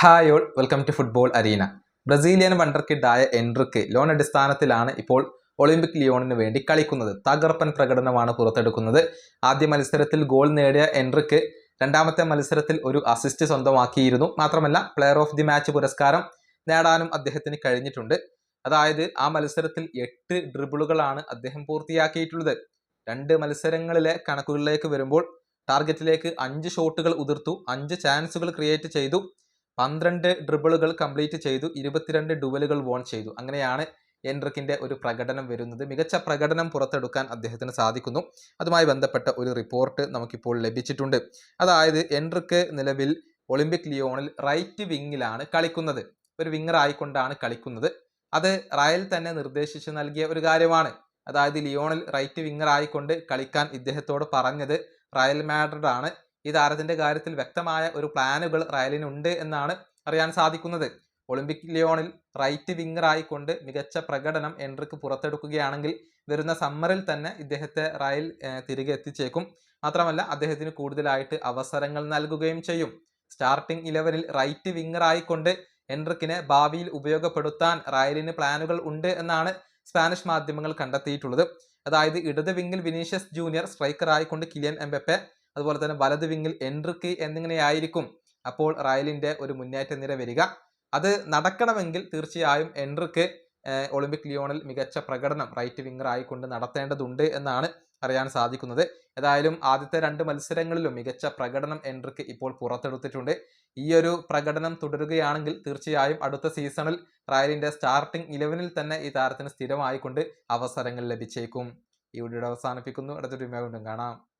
Hi all welcome to football arena Brazilian wonder കിഡായ എൻട്രിക്ക് loan അടിസ്ഥാനത്തിലാണ് ഇപ്പോൾ ഒളിമ്പിക് ലിയോണിന് വേണ്ടി കളിക്കുന്നത്. തകർപ്പൻ പ്രകടനമാണ് പുറത്തെടുക്കുന്നത്. ആദ്യ മത്സരത്തിൽ ഗോൾ നേടിയ എൻട്രിക്ക് രണ്ടാമത്തെ മത്സരത്തിൽ ഒരു അസിസ്റ്റ് സ്വന്തമാക്കിയിരുന്നു. മാത്രമല്ല പ്ലെയർ ഓഫ് ദി മാച്ച് പുരസ്കാരം നേടാനും അദ്ദേഹത്തിന് കഴിഞ്ഞിട്ടുണ്ട്. അതായത് ആ മത്സരത്തിൽ എട്ട് ഡ്രിബിളുകളാണ് അദ്ദേഹം പൂർത്തിയാക്കിയിട്ടുള്ളത്. രണ്ട് മത്സരങ്ങളിലെ കണക്കുകളിലേക്ക് വരുമ്പോൾ ടാർഗറ്റിലേക്ക് അഞ്ച് ഷോട്ടുകൾ ഉതിർത്തു അഞ്ച് ചാൻസുകൾ ക്രിയേറ്റ് ചെയ്തു. പന്ത്രണ്ട് ഡ്രിബിളുകൾ കംപ്ലീറ്റ് ചെയ്തു ഇരുപത്തിരണ്ട് ഡുവലുകൾ വോൺ ചെയ്തു. അങ്ങനെയാണ് എൻട്രിക്കിന്റെ ഒരു പ്രകടനം വരുന്നത്. മികച്ച പ്രകടനം പുറത്തെടുക്കാൻ അദ്ദേഹത്തിന് സാധിക്കുന്നു. അതുമായി ബന്ധപ്പെട്ട ഒരു റിപ്പോർട്ട് നമുക്കിപ്പോൾ ലഭിച്ചിട്ടുണ്ട്. അതായത് എൻട്രിക്ക് നിലവിൽ ഒളിമ്പിക് ലിയോണിൽ റൈറ്റ് വിങ്ങിലാണ് കളിക്കുന്നത്. ഒരു വിങ്ങർ ആയിക്കൊണ്ടാണ് കളിക്കുന്നത്. അത് റയൽ തന്നെ നിർദ്ദേശിച്ചു നൽകിയ ഒരു കാര്യമാണ്. അതായത് ലിയോണിൽ റൈറ്റ് വിങ്ങർ ആയിക്കൊണ്ട് കളിക്കാൻ ഇദ്ദേഹത്തോട് പറഞ്ഞത് റയൽ മാഡ്രിഡ് ആണ് ഈ താരത്തിന്റെ കാര്യത്തിൽ വ്യക്തമായ ഒരു പ്ലാനുകൾ റയലിനുണ്ട് എന്നാണ് അറിയാൻ സാധിക്കുന്നത്. ഒളിമ്പിക് ലിയോണിൽ റൈറ്റ് വിങ്ങറായിക്കൊണ്ട് മികച്ച പ്രകടനം എൻട്രിക്ക് പുറത്തെടുക്കുകയാണെങ്കിൽ വരുന്ന സമ്മറിൽ തന്നെ ഇദ്ദേഹത്തെ റയൽ തിരികെ എത്തിച്ചേക്കും. മാത്രമല്ല അദ്ദേഹത്തിന് കൂടുതലായിട്ട് അവസരങ്ങൾ നൽകുകയും ചെയ്യും. സ്റ്റാർട്ടിംഗ് ഇലവനിൽ റൈറ്റ് വിങ്ങറായിക്കൊണ്ട് എൻട്രിക്കിനെ ഭാവിയിൽ ഉപയോഗപ്പെടുത്താൻ റയലിന് പ്ലാനുകൾ ഉണ്ട് എന്നാണ് സ്പാനിഷ് മാധ്യമങ്ങൾ കണ്ടെത്തിയിട്ടുള്ളത്. അതായത് ഇടത് വിങ്ങിൽ വിനീഷ്യസ് ജൂനിയർ സ്ട്രൈക്കർ ആയിക്കൊണ്ട് കിലിയൻ എംബപ്പെ അതുപോലെ തന്നെ വലത് വിങ്ങിൽ എൻട്രിക്ക് എന്നിങ്ങനെയായിരിക്കും അപ്പോൾ റയലിന്റെ ഒരു മുന്നേറ്റ നിര വരിക. അത് നടക്കണമെങ്കിൽ തീർച്ചയായും എൻട്രിക്ക് ഒളിമ്പിക് ലിയോണിൽ മികച്ച പ്രകടനം റൈറ്റ് വിങ്ങർ ആയിക്കൊണ്ട് നടത്തേണ്ടതുണ്ട് എന്നാണ് അറിയാൻ സാധിക്കുന്നത്. ഏതായാലും ആദ്യത്തെ രണ്ട് മത്സരങ്ങളിലും മികച്ച പ്രകടനം എൻട്രിക്ക് ഇപ്പോൾ പുറത്തെടുത്തിട്ടുണ്ട്. ഈ ഒരു പ്രകടനം തുടരുകയാണെങ്കിൽ തീർച്ചയായും അടുത്ത സീസണിൽ റയലിന്റെ സ്റ്റാർട്ടിംഗ് ഇലവനിൽ തന്നെ ഈ താരത്തിന് സ്ഥിരമായിക്കൊണ്ട് അവസരങ്ങൾ ലഭിച്ചേക്കും. ഈ വീഡിയോ അവസാനിപ്പിക്കുന്നു. അടുത്തൊരു വീണ്ടും കാണാം.